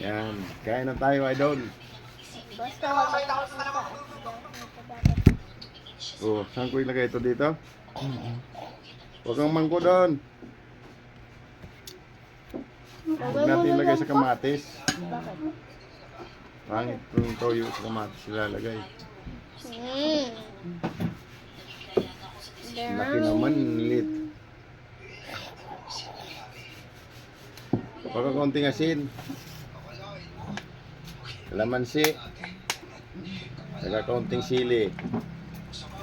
Yan. Kain na tayo, idol. Basta wag mo Oh, saan ko ilagay ito dito? Huwag kang mangko doon. Huwag natin ilagay sa kamatis. Bakit? Pangit yung toyo sa kamatis ilalagay. Hmm. Laki naman, lit. Huwag kang konting asin. Kalamansi. Saka konting sili.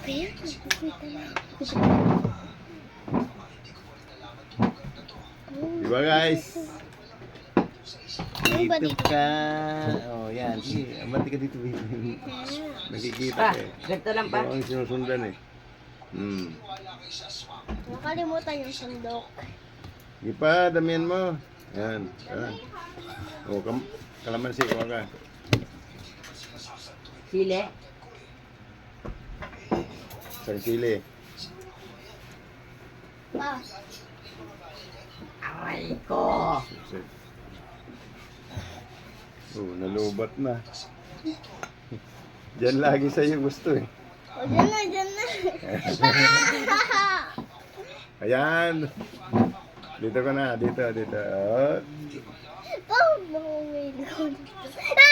Kaya, Diba guys? Ano ba Dito ka. Oh, yan. Sige, amati ka dito. Nakikita Pa, ka eh. ganito lang pa. Ito ang sinusundan eh. Hmm. Nakalimutan yung sandok. Di pa, damihan mo. Yan. Yan. Oh, kam kalamansi, kuha ka. Sili. Isang sili. Pa, Aray ko. Oh, nalubat na. Diyan lagi sa'yo gusto eh. o dyan na, dyan na. Ayan. Dito ka na, dito, dito. Oh. Pa, nakungay Ah!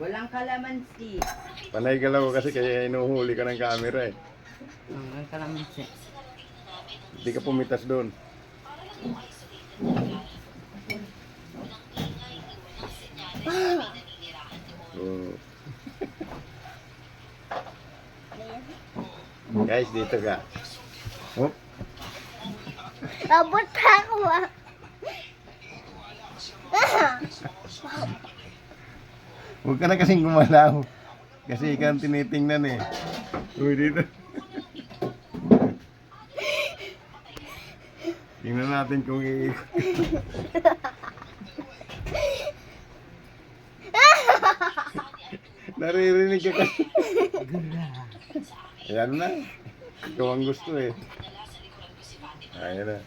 Walang kalamansi. Panay ka lang kasi kaya inuhuli ka ng camera eh. Walang kalamansi. Hindi ka pumitas doon. Oh. Guys, dito ka. Oh, Abot ako ah. Huwag ka na kasing gumalaw. Kasi ikaw ang tinitingnan eh. Uy, dito. Tingnan natin kung iikot. Naririnig ka kasi. Ayan na. Ikaw ang gusto eh. Ayan na.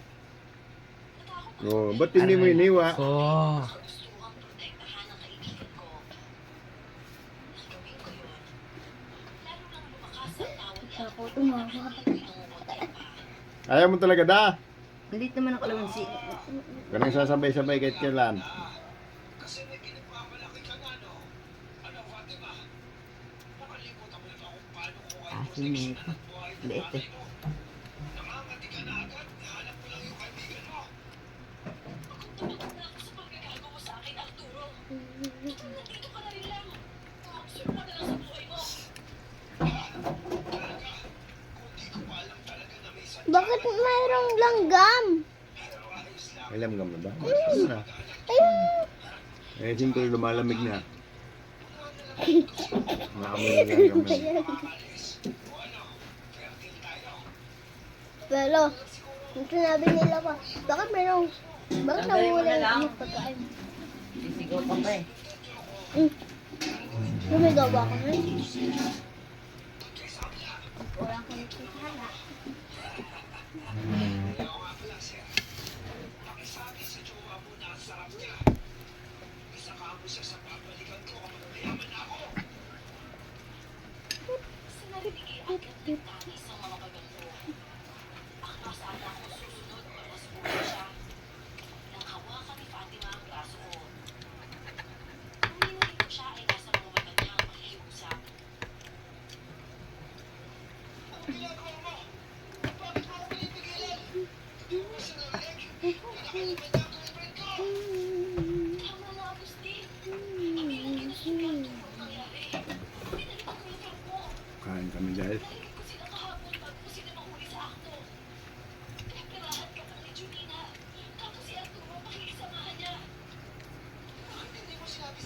Oh, ba't hindi mo iniwa? Oh. Ako tumawa. Ayaw mo talaga da. Hindi naman ang kalamansi. Ganang sasabay-sabay kahit kailan. Asin na ito. Liit eh. Bakit mayroong langgam? Alam ka mo ba? Ano na? Ayun. Eh, siyempre lumalamig na. Nakamoy na lang kami. Pero, yung sinabi nila pa, bakit mayroong, bakit nawala na yung pagkain? Sisigaw pa pa eh. Hmm. Lumigaw ba ako nun? Wala ko nagkikala. Mm-hmm.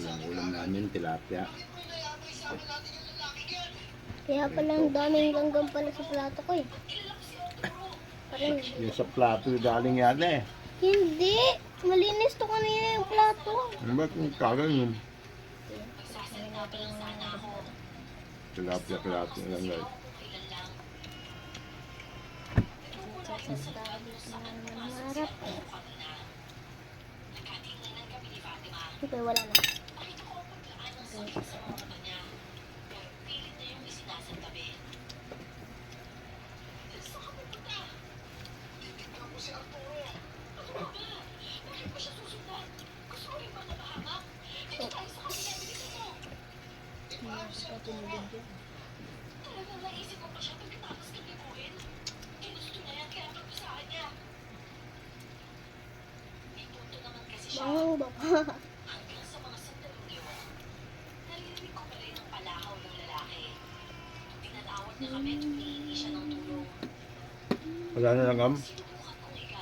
Ulam ulam namin, tilapia. Kaya pala ang daming langgam pala sa plato ko eh. Parang, Yung sa plato, galing yan eh. hindi. Malinis to kanina yung plato. Ano ba kung kagal yun? Tilapia, tilapia lang guys. Harap. Okay, wala na. Thank you so much.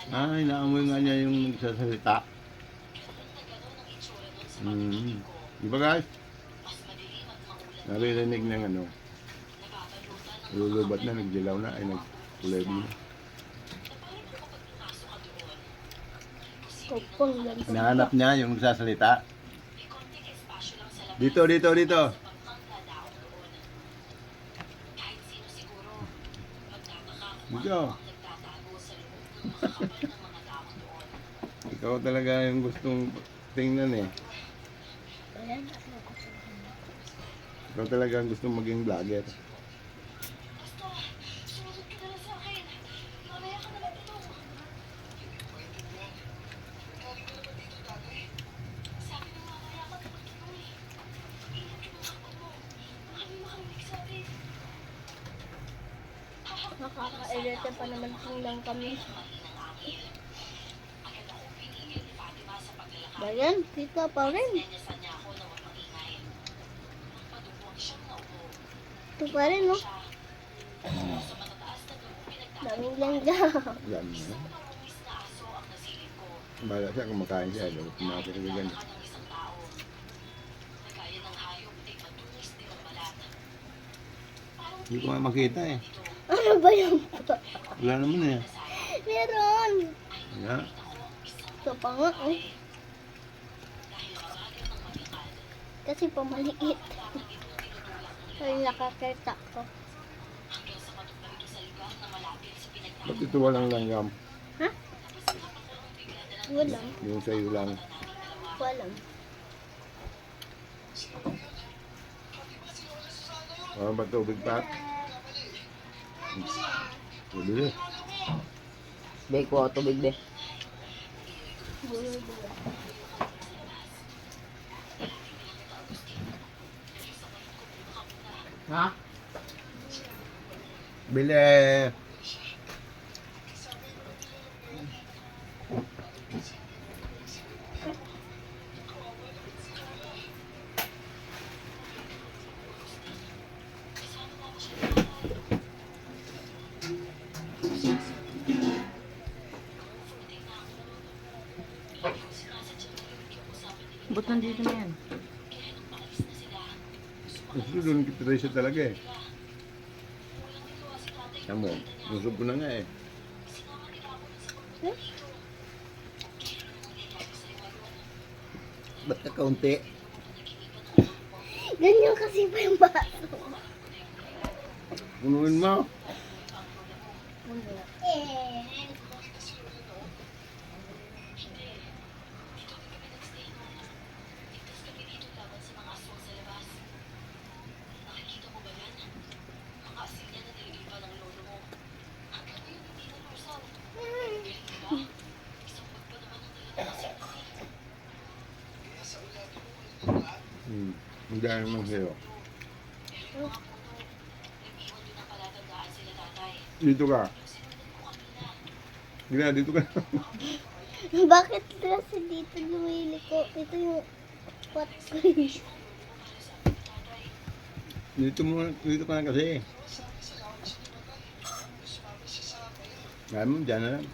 Ay, naamoy nga niya yung nagsasalita. Hmm. Di ba guys? Naririnig ng ano. Lulubat na, nagdilaw na, ay nagkulay na. Yan. Hinahanap niya yung nagsasalita. Dito, dito, dito. Dito. Ikaw talaga yung gustong tingnan eh. Ikaw talaga ang gustong maging vlogger. Nakaka-irate pa naman tingnan kami. Bayan, kita pa rin. Ito pa rin, no? Daming lang dyan. Yan. no? Bala siya kumakain siya. Dapat kumakit ka ganyan. Hindi ko nga makita eh. Ano ba yan? Wala naman eh. Meron. Ya. Ito pa nga, eh. Kasi pamaliit. Ay, nakakita ko. Ba't ito walang langgam? Ha? Walang. Yung sa'yo lang. Walang. Ano ba tubig pa? Pwede. Be, kuha ko tubig, be. Bula-bula. Ha? Bili! Ba't nandito na yan? Gusto doon kita siya talaga eh. Tamo, nusog ko na nga eh. Ba't ka kaunti? Ganyan kasi pa yung baso. Punuin mo. Eh. Hmm. Ang dami naman sa'yo. Dito ka. Gina, dito ka. Bakit kasi dito lumili ko? Ito yung pot ko. dito mo, dito ka na kasi. Kaya mo, dyan na lang.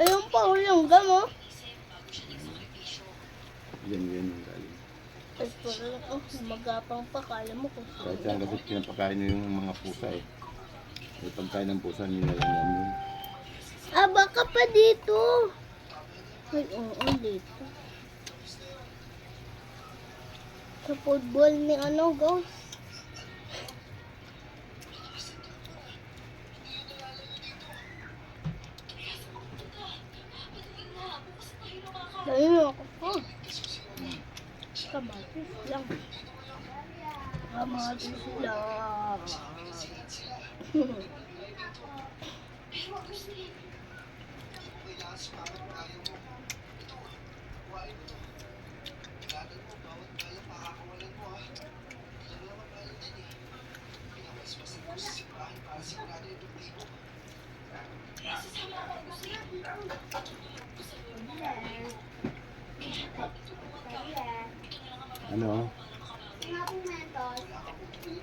Ayun pa, ulang gamo. Yan, yan yung galing. Ay, parang, oh, magapang pa. Kala mo kung Kahit saan kasi pinapakain nyo yung mga pusa eh. Yung pagkain ng pusa, nilalang yan yun. Ah, baka pa dito. Ay, oo, dito. Sa football ni ano. Dahil na ako po. Kamatis lang. Kamatis lang. Ano?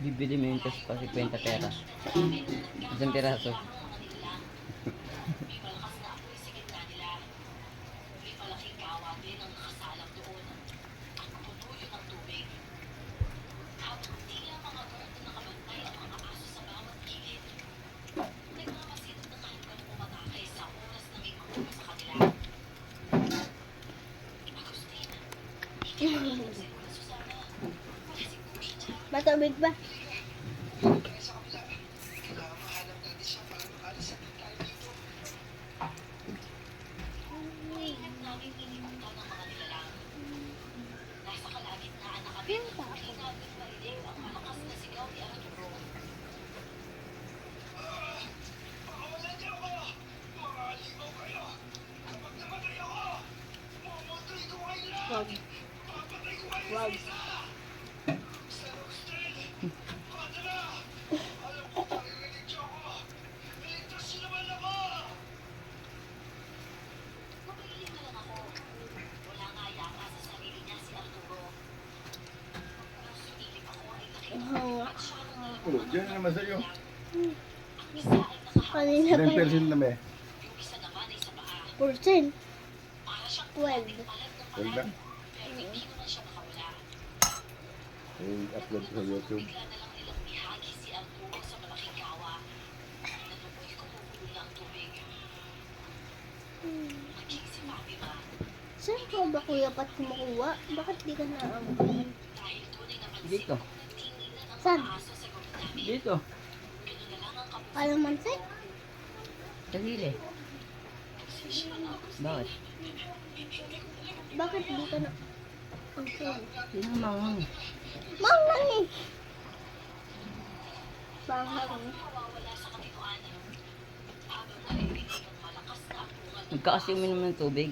Bibili mo yung test pa 50 pera. Isang piraso. Matubig ba? Pinta ako. Wag. Wag. Oh, dyan na naman sa'yo. Kanina Ilang pa percent na ba? Percent. Twelve. Wala. Ay, upload sa YouTube. Saan ka ba kuya pat kumukuha? Bakit di ka naamoy? Dito. Saan? Dito. Kalamansi? Sa gilid. Bakit? Bakit di ka na... Okay. Sino mang Manghang eh. Manghang. Magkakasi uminom ng tubig.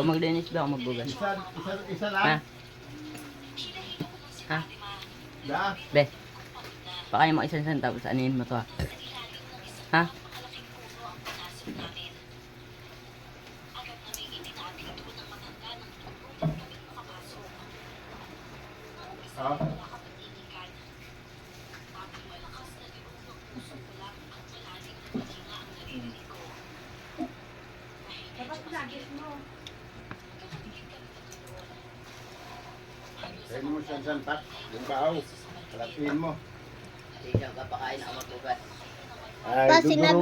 Kung maglinis ba ako magbugas? Isa, isa, isa Ha? lang. Ha? Da. Be. Pakain mo isang isang tapos anin mo to ha. Ha? Ha?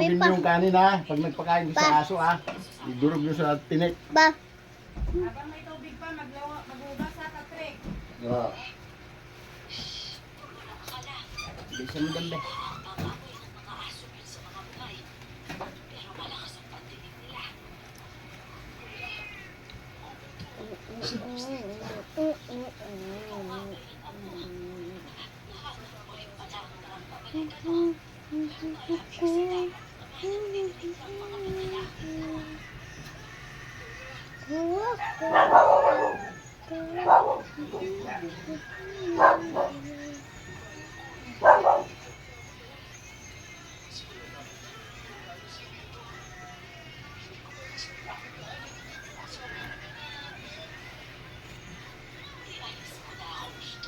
Kainin niyo yung kanin ha. Pag nagpakain niyo sa aso ha. Idurog niyo sa tinik. Ba. Habang may tubig pa, maglawa, maghugas sa katrek. Oo. Bilisan mo dambe. Mm-hmm.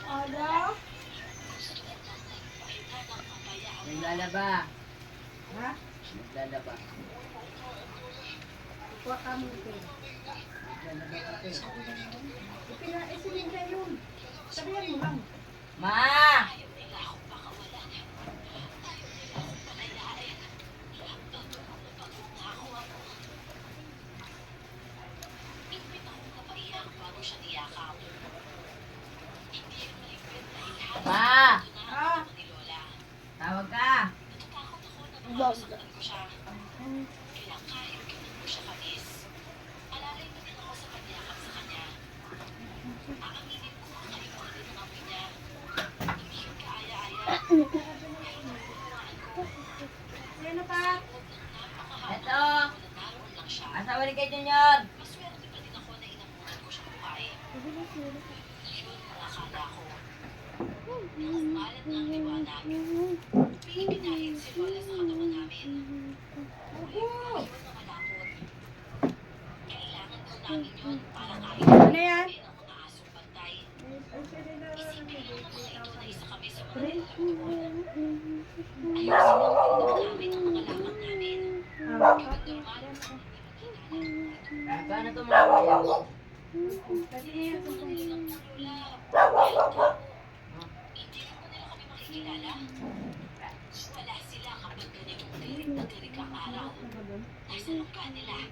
Hello? Naglalaba. Ha? Naglalaba. Kuha ka mo ito. Ipina, isilinda yun. Sabihan mo lang. Ma! Ah, Tawag ka! Bog. sino pa? Eto! Asawa ni kay Junior! Ano yan? Ah, Paano ito mga kuya? Pwede na yan.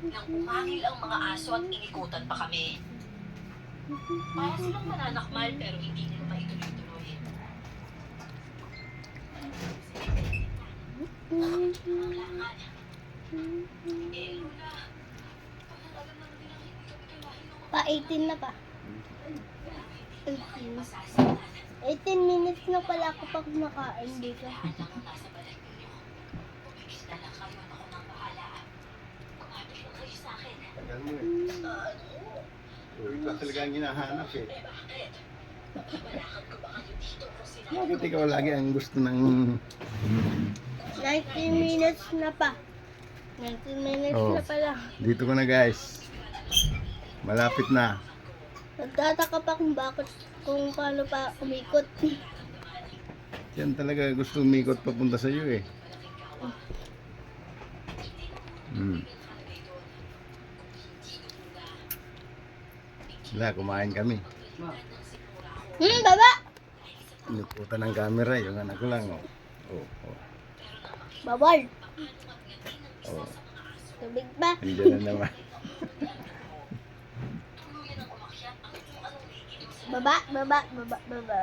Nang umangil ang mga aso at inikutan pa kami. Para silang mananakmal pero hindi nila maituloy-tuloy. Ang. Eh, Luna. Parang alam naman nilang hindi kami kailangan ng Pa 18 na pa. Mga 18. masasaktan. 18 minutes na pala ako pa kumakain dito. Tagal mo eh. Ikaw talaga ang hinahanap eh. Eh Bakit ikaw lagi ang gusto ng... 19 minutes na pa. 19 minutes Oh. na pala. Dito ko na guys. Malapit na. Nagtataka pa kung bakit, kung paano pa umikot. Yan talaga gusto umikot papunta sa iyo eh. Hmm. Sila, kumain kami. Hmm, baba! Inuputan ng camera, yung anak ko lang. Oh. Oh, oh, Bawal. oh. Tubig pa. Andiyan na naman. Baba, baba, baba, baba.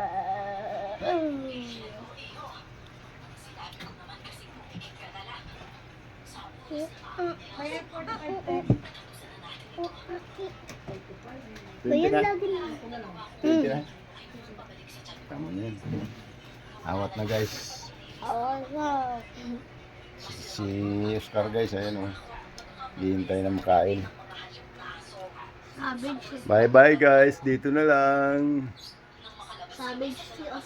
Bayad 45 pesos. Ba yun 20 na? lagi na. 20 na? Tama na yun. Awat na guys. Oo, wow. Si Oscar guys, ayan o. Hihintay na makain. Savage. Bye bye guys, dito na lang. Oscar.